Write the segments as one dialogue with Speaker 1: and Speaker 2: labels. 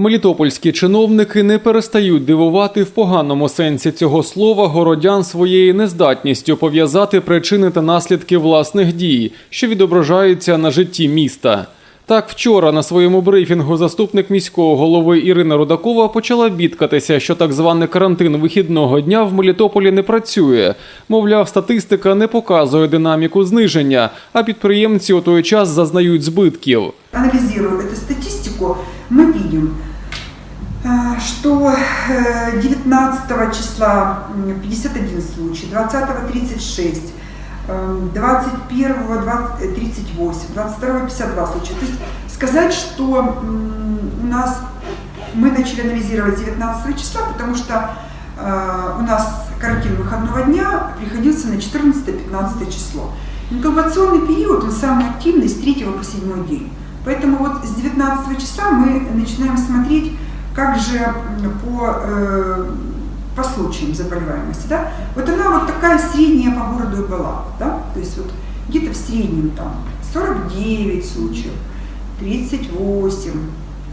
Speaker 1: Мелітопольські чиновники не перестають дивувати в поганому сенсі цього слова городян своєю нездатністю пов'язати причини та наслідки власних дій, що відображаються на житті міста. Так, вчора на своєму брифінгу заступник міського голови Ірина Рудакова почала бідкатися, що так званий карантин вихідного дня в Мелітополі не працює. Мовляв, статистика не показує динаміку зниження, а підприємці у той час зазнають збитків.
Speaker 2: Анализируя эту статистику, мы видим, э, что э, 19 числа м, 51 случай, 20 36, э, 21 20 38, 22 52 случая. То есть сказать, что у нас мы начали анализировать 19 числа, потому что э, у нас карантин выходного дня приходился на 14-15 число. Инкубационный период, он самый активный с 3 по 7 день. Поэтому вот с 19 числа мы начинаем смотреть, как же м, по, э, по случаям заболеваемости. Да? Вот она вот такая средняя по городу и была. Да? То есть вот где-то в среднем там 49 случаев, 38,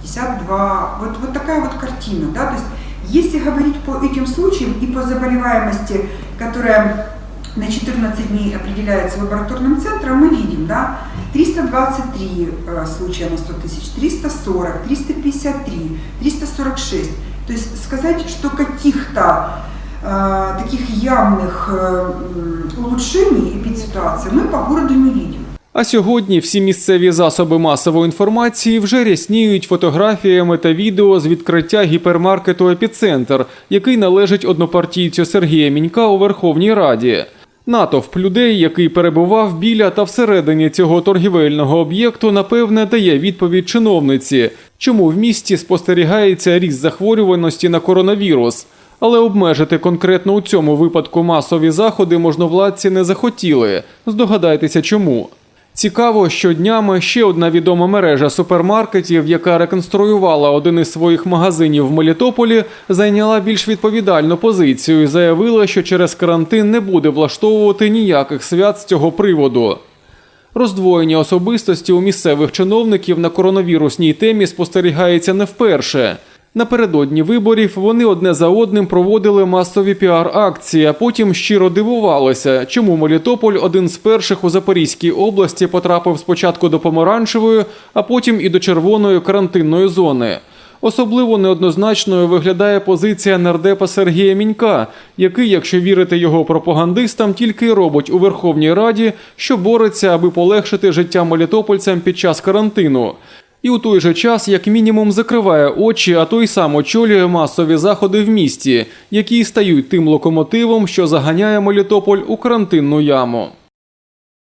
Speaker 2: 52. Вот, вот такая вот картина. Да? То есть если говорить по этим случаям и по заболеваемости, которая на 14 дней определяется лабораторным центром, мы видим, да, 323 э, случая на 100 тысяч, 340, 353, 346. То есть сказать, что каких-то э, таких явных э, м, улучшений эпидситуации мы по городу не видим.
Speaker 1: А сьогодні всі місцеві засоби масової інформації вже рясніють фотографіями та відео з відкриття гіпермаркету Епіцентр, який належить однопартійцю Сергія Мінька у Верховній Раді. Натовп людей, який перебував біля та всередині цього торгівельного об'єкту, напевне, дає відповідь чиновниці, чому в місті спостерігається ріст захворюваності на коронавірус. Але обмежити конкретно у цьому випадку масові заходи можновладці не захотіли. Здогадайтеся, чому. Цікаво, що днями ще одна відома мережа супермаркетів, яка реконструювала один із своїх магазинів в Мелітополі, зайняла більш відповідальну позицію і заявила, що через карантин не буде влаштовувати ніяких свят з цього приводу. Роздвоєння особистості у місцевих чиновників на коронавірусній темі спостерігається не вперше. Напередодні виборів вони одне за одним проводили масові піар-акції, а потім щиро дивувалися, чому Мелітополь один з перших у Запорізькій області потрапив спочатку до помаранчевої, а потім і до червоної карантинної зони. Особливо неоднозначною виглядає позиція нардепа Сергія Мінька, який, якщо вірити його пропагандистам, тільки й робить у Верховній Раді, що бореться, аби полегшити життя мелітопольцям під час карантину. І у той же час, як мінімум, закриває очі, а то й сам очолює масові заходи в місті, які стають тим локомотивом, що заганяє Мелітополь у карантинну яму.